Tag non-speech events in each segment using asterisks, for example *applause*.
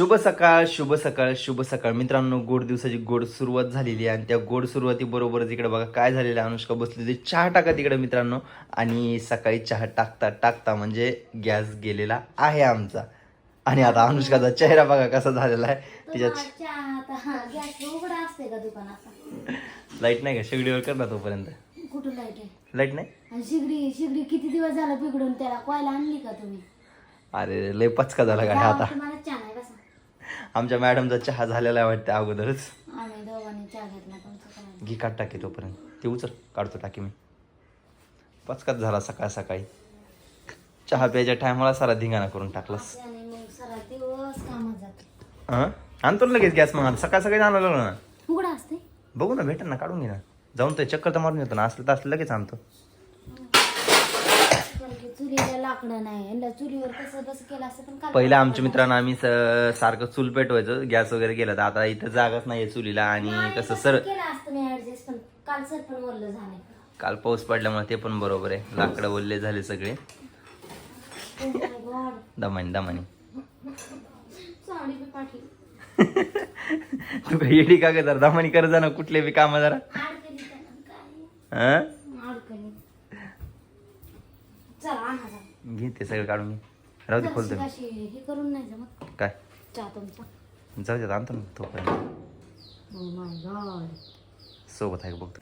शुभ सकाळ शुभ सकाळ शुभ सकाळ. मित्रांनो गोड दिवसाची गोड सुरुवात झालेली आहे आणि त्या गोड सुरुवातीबरोबरच इकडे बघा काय झालेलं आहे. अनुष्का बसली होती. चहा टाका तिकडे मित्रांनो. आणि सकाळी चहा टाकता टाकता म्हणजे गॅस गेलेला आहे आमचा. आणि आता अनुष्काचा चेहरा बघा कसा झालेला आहे. का दुकानाचा? लाइट नाही का? शेगडीवर कर ना तोपर्यंत. कुठं लाइट आहे? लाइट नाही? आणि शिगडी शिगडी किती दिवस झाला बिघडून? त्याला कोयला आणली का तुम्ही? अरे लय पचका झाला जावा, आता तुम्हाला चहा नाही बसा आमच्या मॅडमचा चहा झालेला आहे वाटतं अगोदरच. आम्ही दोघांनी चहा घेतला तुमचं काय? घी काढ टाकी तोपर्यंत. ते उचल काढतो टाकी मी. पचकाच झाला सकाळ सकाळी. चहा प्यायच्या टायमाला सारा धिंगाणा करून टाकलास. हां? आणतो ना लगेच गॅस मग. सकाळ सकाळी आणायला लागलो ना. उघडा असते बघू ना भेटेल ना काढून घे ना. जाऊन तो चक्कर तर मारून येतो ना. असलं तर असलं लगेच आणतो. चुलीला लाकडं नाही. आणि चुलीवर कसं कसं केलं असतं पण काल पहिलं आमच्या मित्रांनो आम्ही स- सारखं चूल पेटवायचं गॅस वगैरे गेला तर. आता इथं जागाच नाहीये चुलीला आणि कसं सर केलं असतं मी ऍडजस्ट पण काल सर पण वरलं झालंय काल पाऊस पडल्यामुळे ते पण बरोबर आहे. लाकडं ओलले झाले सगळे. Oh my God. Damani Damani. Sari बी पाठली *laughs* तू काही येडी का ग जरा? दमानी कर जा ना कुठले बी काम जरा. अडकली त्यानं काय? हं? अडकली चला आणा जा घे ते सगळं काढून घे. राहू दे खोलतो मी. अशी हे करून नाही जमत. काय? चहा तुमचा. जाऊ दे आणतो ना तोपर्यंत. माय गॉड सोबत आहे बघतो?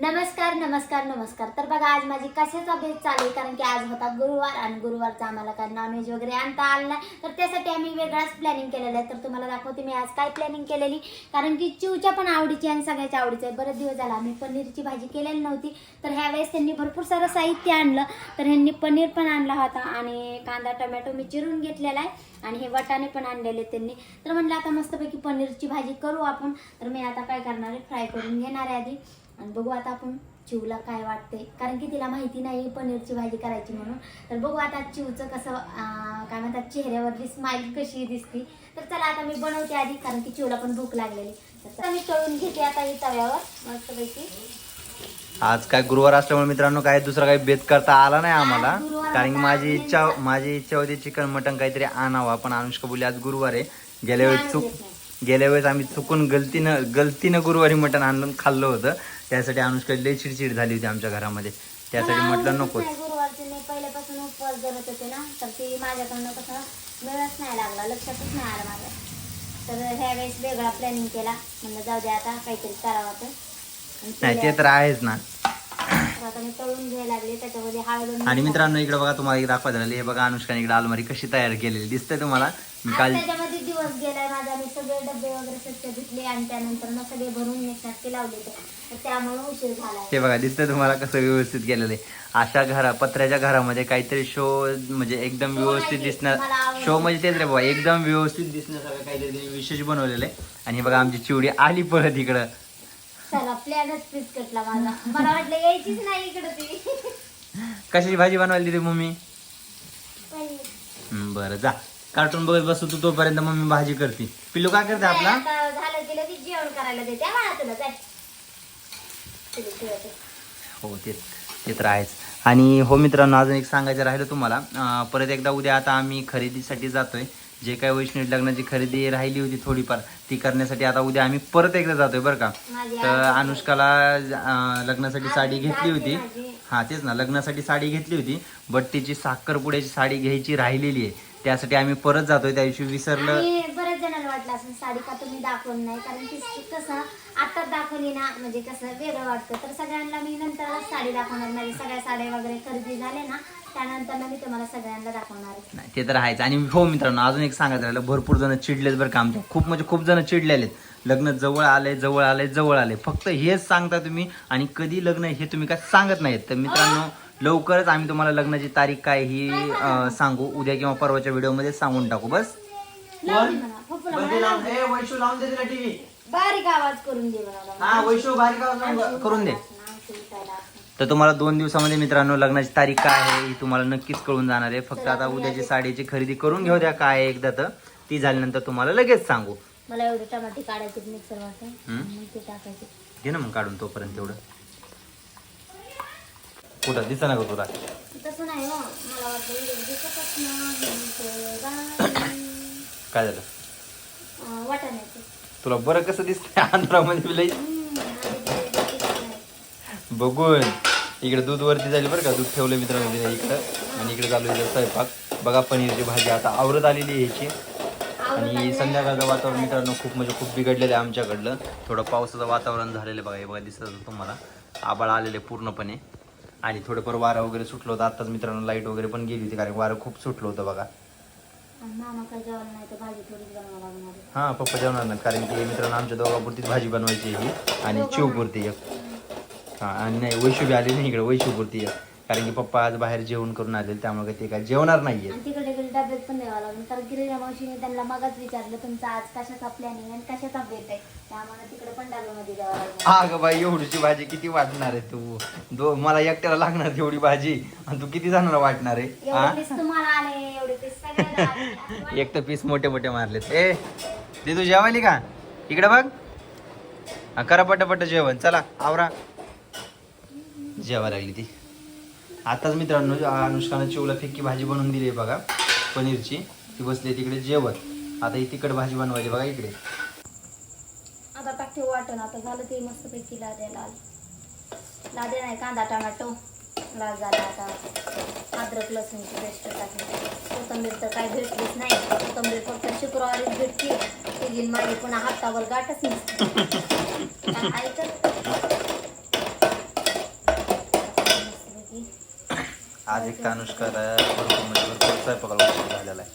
नमस्कार नमस्कार नमस्कार. तर बघा आज माझी कशाचा बेत चालू आहे? कारण की आज होता गुरुवार आणि गुरुवारचा आम्हाला काय नॉनव्हेज वगैरे आणता आलं नाही. तर त्यासाठी आम्ही वेगळाच प्लॅनिंग केलेलं आहे. तर तुम्हाला दाखवते मी आज काय प्लॅनिंग केलेली. कारण की चिवच्या पण आवडीची आणि सगळ्याच्या आवडीचं आहे बरेच दिवस झाला आम्ही पनीरची भाजी केलेली नव्हती. तर ह्यावेळेस त्यांनी भरपूर सारं साहित्य आणलं. तर ह्यांनी पनीर पण आणला होता आणि कांदा टोमॅटो मी चिरून घेतलेला आहे. आणि हे वटाणे पण आणलेले त्यांनी. तर म्हणलं आता मस्तपैकी पनीरची भाजी करू आपण. तर मी आता काय करणार आहे? फ्राय करून घेणार आहे आधी. आणि बघू आता आपण चिवला काय वाटते. कारण की तिला माहिती नाही पनीरची भाजी करायची म्हणून. तर बघू आता चिवचं कसं काय म्हणतात चेहऱ्यावरली स्माईल कशी दिसते. तर चला आता मी बनवते आधी कारण की चिवला पण भूक लागलेली. तर मी तळून घेते आता ही तव्यावर मस्तपैकी. आज काय गुरुवार असल्यामुळे मित्रांनो काय दुसरा काही बेत करता आला नाही आम्हाला. कारण की माझी इच्छा माझी इच्छा होती चिकन मटन काहीतरी आणावा. पण अनुष्का बोलली आज गुरुवार आहे. गेल्या वेळेस चूक. गेल्या वेळेस आम्ही चुकून गलतीनं गलतीनं गुरुवारी मटण आणून खाल्लं होतं. त्यासाठी अनुष्का लई चिडचिड झाली होती आमच्या घरामध्ये. त्यासाठी मला म्हटलं आवडतच नाही गुरुवारचे मी पहिल्यापासून उपवास धरत होते ना तर ती माझ्याकडनं कसं वेळच नाही लागला लक्षातच नाही आलं माझ्या तर ह्या वेळेस वेगळा प्लॅनिंग केला. म्हणलं जाऊ दे आता काहीतरी करावं तर आणि नाही ते. तर आहेच ना. तर आता मी तळून घ्यायला लागले त्याच्यामध्ये हळद आणि मित्रांनो इकडे बघा तुम्हाला एक दाखवायचं राहिले हे बघा अनुष्काने इकडे अलमारी कशी तयार केलेली दिसते तुम्हाला. मी काल त्याच्यामध्ये दिवस गेलाय माझा. मी सगळे डबे वगैरे स्वच्छ धुतले आणि त्यानंतर सगळे भरून लावले तर त्यामुळे उशीर झालाय हे बघा दिसतंय तुम्हाला कसं व्यवस्थित केलेलं आहे. अशा घरा पत्र्याच्या घरामध्ये काहीतरी शो म्हणजे एकदम व्यवस्थित माहिती, दिसणार. शो म्हणजे तेच रे बाबा एकदम व्यवस्थित दिसण्यासारखं काहीतरी विशेष बनवलेलं आहे. आणि हे बघा आमची चिवडी आली परत इकडं. चला प्लॅनच माझा. मला वाटलं यायचीच नाही इकडे ती. कशाची भाजी बनवायला दिली मम्मी? हं, बरं जा. कार्टून बघत बसतो तू तोपर्यंत मम्मी भाजी करते. पिल्लू काय करते आपला? आता झालं जेवण करायला देते. हा बाळा तुला जाय. तुला जेवायचं. हो ते ते तर आहेच. आणि हो मित्रांनो अजून एक सांगायचं राहिलं तुम्हाला. अं, परत एकदा उद्या आता आम्ही खरेदीसाठी जातोय. जे काही वैष्णवी लग्नाची खरेदी राहिली होती थोडीफार ती करण्यासाठी आता उद्या आम्ही परत एकदा जातोय बरं का. तर अनुष्काला लग्नासाठी साडी घेतली होती. हा तेच ना लग्नासाठी साडी घेतली होती बट तिची साखरपुड्याची साडी घ्यायची राहिलेली आहे. त्यासाठी आम्ही परत जातोय त्या दिवशी विसरलं. बऱ्याच जणांना वाटलं असं साडी का तुम्ही दाखवलं नाही कारण की कसं आत्ताच दाखवली ना म्हणजे कसं वेगळं वाटतं. तर सगळ्यांना मी नंतरच साडी दाखवणार माझ्या सगळ्या साड्या वगैरे खरेदी झाल्या ना त्यानंतर मी तुम्हाला सगळ्यांना दाखवणार आहे. नाही ते तर आहेच. आणि हो मित्रांनो अजून एक सांगायचं राहिलं. भरपूर जण चिडलेत बरं का आमच्या. खूप म्हणजे खूप जण चिडलेले लग्न जवळ आले जवळ आले जवळ आले फक्त हेच सांगता तुम्ही आणि कधी लग्न हे तुम्ही काय सांगत नाहीत. तर मित्रांनो लवकरच आम्ही तुम्हाला लग्नाची तारीख काय ही अं, सांगू. उद्या किंवा परवाच्या व्हिडिओमध्ये सांगून टाकू. बस? लावून दे मला. पप्पूला मला लावून दे. टीव्ही बारीक आवाज करून दे मला हा वैशू बारीक आवाज करून दे. तर तुम्हाला दोन दिवसामध्ये मित्रांनो लग्नाची तारीख काय आहे ही तुम्हाला नक्कीच कळून जाणार आहे. फक्त आता उद्याची साडीची खरेदी करून घेऊ द्या काय आहे एकदा तर. ती झाल्यानंतर तुम्हाला लगेच सांगू. मला एवढे टमाटे काढायचे मिक्सर वाटून हम्म. मग ते टाकायचे. घे ना मग काढून तोपर्यंत तेवढं. कुठं? दिसा ना गं तुला. तसं नाही हो. मला दिसतच नाही. काय झालं? अं, वाटाण्याचं. तुला बरं कसं दिसतंय? *laughs* आंध्रामध्ये लई हम्म, आणि ते बाकीचं नाही. बघून. इकडे दूध वरती झाली बरं का दूध ठेवलं मित्रांनो तिने इकडं. आणि इकडे चालू आहे स्वयंपाक. बघा पनीरची भाजी आता आवरत आलेली आहे आवडत आणि. संध्याकाळचं वातावरण मित्रांनो खूप म्हणजे खूप बिघडलेलं आहे आमच्याकडलं. थोडं पावसाचं वातावरण झालेलं बघा हे बघा दिसत असेल तुम्हाला. आबाळ आलेले पूर्णपणे. आणि थोडंफार वारं वगैरे सुटलं होतं. आत्ताच मित्रांनो लाइट वगैरे पण गेली होती कारण वारं खूप सुटलं होतं बघा. हां पप्पा जेवणार नाही कारण की मित्रांनो आमच्या दोघापुरतीच भाजी बनवायची आहे ही. आणि चिवपुरती एक. हां आणि नाही वैशू बी आली नाही इकडे वैशूपुरती कारण की पप्पा आज बाहेर जेवण करून आले त्यामुळे ते काय जेवणार नाहीये आणि तिकडे तिकडे डब्यात पण द्यावं लागेल कारण गिरीला मावशीने त्यांना मगच विचारलं तुमचा आज कशाचा प्लॅनिंग आणि कशाचा बेत आहे? त्यामुळे तिकडे पण डब्यामध्ये द्यावं लागणार अगं बाई एवढीची भाजी किती वाटणार आहे तू? दो मला एकट्याला लागणार तेवढी भाजी. आणि तू किती जणांना वाटणार आहे? एवढे हा? पीस तुम्हाला आले एवढे आले. *laughs* एक तर पीस मोठे मोठे मारलेत. ए ते तू जेवायली का? इकडे बघ. हा, करा पटापट जेवण. चला आवरा. जेवा लागली ती. आताच मित्रांनो अनुष्कानं चिवला फिक्की भाजी बनवून दिली आहे बघा पनीरची. ती बसली तिकडे जेवत. आता ही तिकड भाजी बनवायची बघा इकडे. आता टाकते वाटण. आता झालं ते मस्त पैकी लाद्या लाल. लाद्या नाही कांदा टमाटो. लाल झाला आता. अद्रक लसूणची पेस्ट टाकली. कोथंबीर तर काय भेटलीच नाही. कोथंबीर फक्त शुक्रवारीच भेटली तिघीन माझी पुन्हा हातावर गाठच नसते. काय *laughs* आहे तर? मस्तपैकी. आज एक अनुष्का म्हणजे स्वयंपाकाला उशीर झालेला आहे.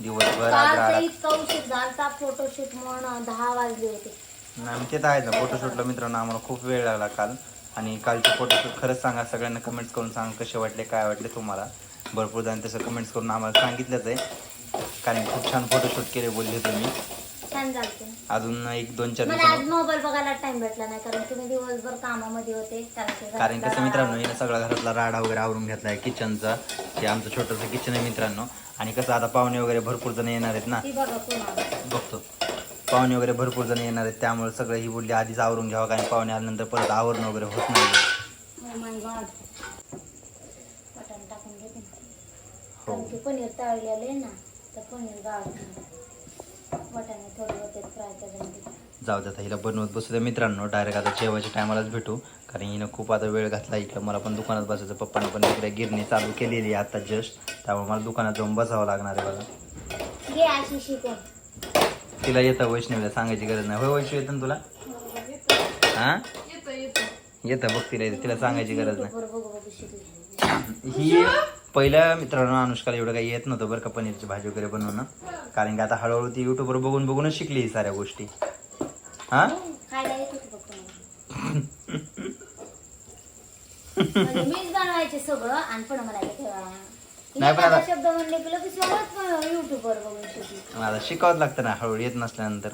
दिवसभर काल इतका उशीर झालता फोटोशूट म्हणून दहा वाजले होते. नाही ते तर आहे ना फोटोशूटला मित्रांनो आम्हाला खूप वेळ लागला काल. आणि कालचे फोटोशूट खरंच सांगा सगळ्यांना कमेंट्स करून सांगा कसे वाटले काय वाटले तुम्हाला. भरपूर जण तसं कमेंट्स करून आम्हाला सांगितलंच आहे. कारण खूप छान फोटोशूट केले बोलले तुम्ही. छान झालते. अजून एक दोन चार मला आज दिवसांनी मोबाईल बघायला टाइम भेटला नाही कारण तुम्ही दिवसभर कामामध्ये होते. कारण कसं मित्रांनो हिनं सगळा घरातला राडा वगैरे आवरून घेतला आहे किचनचा ते आमचं छोटंसं किचन आहे मित्रांनो. आणि कसं आता पाहुणे वगैरे भरपूर जण येणार आहेत ना. ती बघा. बघतो. पाहुणे वगैरे भरपूर जण येणार आहेत त्यामुळे सगळं ही बोलली आधीच आवरून घ्यावं कारण पाहुणे आल्यानंतर परत आवरण वगैरे होत नाही. Oh my God. वाटाणे टाकून घेते ना. हो. कारण की पनीर तळलेलं आहे ना तर पनीर गाळत वाटाणे थोडे होते फ्राय त्याच्यामध्ये जाऊ द्या हिला बनवत बसू द्या मित्रांनो डायरेक्ट आता जेवायच्या टायमालाच भेटू कारण हिनं खूप आता वेळ घातला इकडं मला पण दुकानात बसायचं पप्पानं पण इकडे गिरणी चालू केलेली आहे आता जस्ट त्यामुळे मला दुकानात जाऊन बसावं लागणार आहे बघा घे अशी शिकून तिला येतं वैष्णवीला सांगायची गरज नाही होय वैष्णव येतं ना तुला हा येतं बघ तिला येतं तिला सांगायची गरज नाही ही पहिल्या मित्रांनो अनुष्काला एवढं काही येत नव्हतं बरं का पनीरची भाजी वगैरे बनवणं. कारण की आता हळूहळू ती युट्यूबवर बघून बघूनच शिकली ही साऱ्या गोष्टी. हा? मला म्हणजे मीच बनवायचे सगळं आणि पण मला येतं ठेवायला. नाही पण आता- शब्द म्हणले की लगेच सगळंच युट्यूबवर बघून शिकली. आता शिकावंच लागतं ना हळूहळू येत नसल्यानंतर.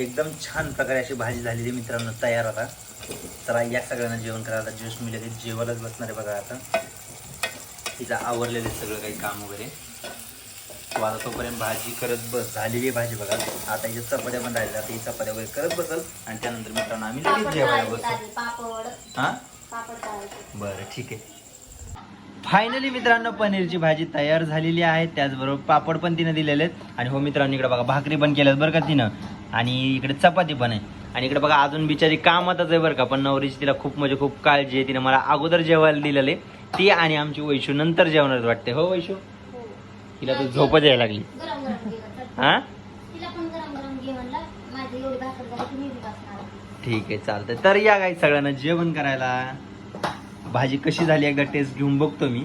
एकदम छान प्रकारे अशी भाजी झालेली मित्रांनो तयार आता. तर या सगळ्यांना जेवण करायला जस्ट मी लगेच जेवायलाच बसणार आहे बघा आता. तिचं आवरलेलं आहे सगळं काही काम वगैरे. तो आता तोपर्यंत भाजी करत बस. झालेली आहे भाजी बघा. आता हिच्या चपात्या पण राहिल्या. आता ही चपात्या वगैरे करत बसल. आणि त्यानंतर मित्रांनो आम्ही लगेच जेवायला बसू. हां? बरं ठीक आहे. फायनली मित्रांनो पनीरची भाजी तयार झालेली आहे. त्याचबरोबर पापड पण तिनं दिलेले आहेत. आणि हो मित्रांनो इकडे बघा भाकरी पण केल्यात बरं का तिनं. आणि इकडे चपाती पण आहे. आणि इकडे बघा अजून बिचारी कामातच आहे बरं का पण नवरीची तिला खूप म्हणजे खूप काळजी आहे. तिने मला अगोदर जेवायला दिलेले ती आणि आमची वैशू नंतर जेवणार वाटते. हो वैशू. तिला तर झोपच यायला लागली. हा? ठीक आहे चालतंय. तर या काही सगळ्यांना जेवण करायला. भाजी कशी झाली एकदा टेस्ट घेऊन बघतो मी.